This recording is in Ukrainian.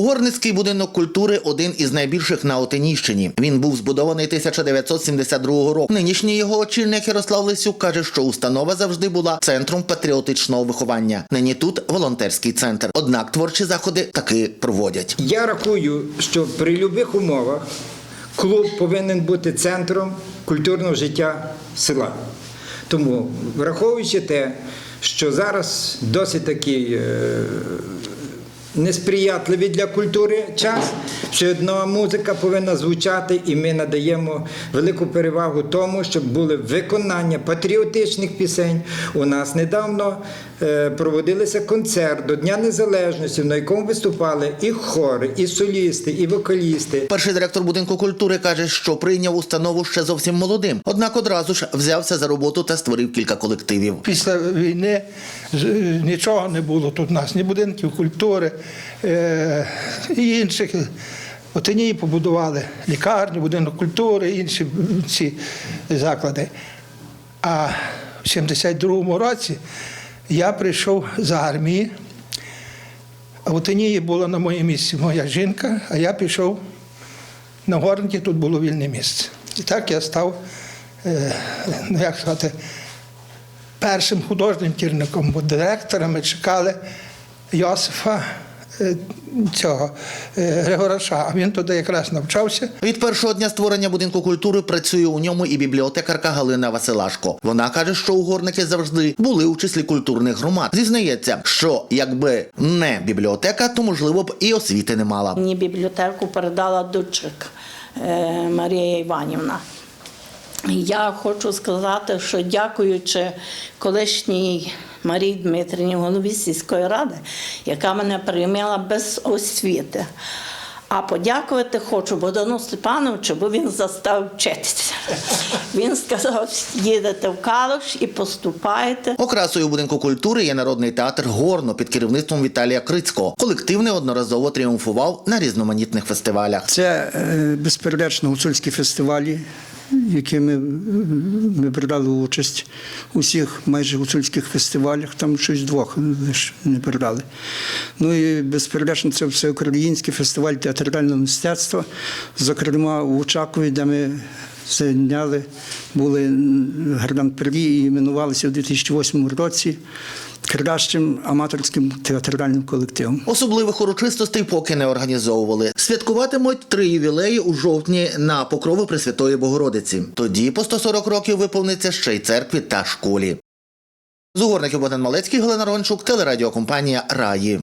Угорницький будинок культури один із найбільших на Отинійщині. Він був збудований 1972 року. Нинішній його очільник Ярослав Лисюк каже, що установа завжди була центром патріотичного виховання. Нині тут волонтерський центр. Однак творчі заходи таки проводять. Я рахую, що при будь-яких умовах клуб повинен бути центром культурного життя села. Тому, враховуючи те, що зараз досить такий е, несприятливий для культури час, все одно музика повинна звучати, і ми надаємо велику перевагу тому, щоб були виконання патріотичних пісень. У нас недавно е, проводилися концерт до Дня Незалежності, на якому виступали і хори, і солісти, і вокалісти. Перший директор будинку культури каже, що прийняв установу ще зовсім молодим. Однак одразу ж взявся за роботу та створив кілька колективів. Після війни ж- нічого не було тут у нас, ні будинків культури, е, і інших. Отині побудували лікарню, будинок культури, інші ці заклади. А в 72-му році я прийшов з армії. А в Отинії була на моєму місці моя жінка, а я пішов на горники, тут було вільне місце. І так я став, е, ну як сказати, першим художнім керівником, бо директорами чекали Йосифа е, цього е, Григораша, а він туди якраз навчався. Від першого дня створення будинку культури працює у ньому і бібліотекарка Галина Василашко. Вона каже, що угорники завжди були у числі культурних громад. Зізнається, що якби не бібліотека, то можливо б і освіти не мала. Мені бібліотеку передала дочка е, Марія Іванівна. Я хочу сказати, що дякуючи колишній Марії Дмитрівні, голові сільської ради, яка мене прийняла без освіти. А подякувати хочу Богдану Степановичу, бо він застав вчитися. Він сказав: їдете в Калуш і поступаєте. Окрасою будинку культури є народний театр Горно під керівництвом Віталія Крицького. Колектив неодноразово тріумфував на різноманітних фестивалях. Це е, безперечно гуцульські фестивалі, які ми, ми брали участь у всіх майже гуцульських фестивалях, там щось двох лише не брали. Ну і безперечно, це всеукраїнський фестиваль театрального мистецтва, зокрема у Очакові, де ми зайняли, були гран-прі і іменувалися у 2008 році кращим аматорським театральним колективом. Особливих урочистостей поки не організовували. Святкуватимуть три ювілеї у жовтні на покрови Пресвятої Богородиці. Тоді по 140 років виповниться ще й церкві та школі. З Богдан Малецький, Галина Рончук, телерадіокомпанія Раї.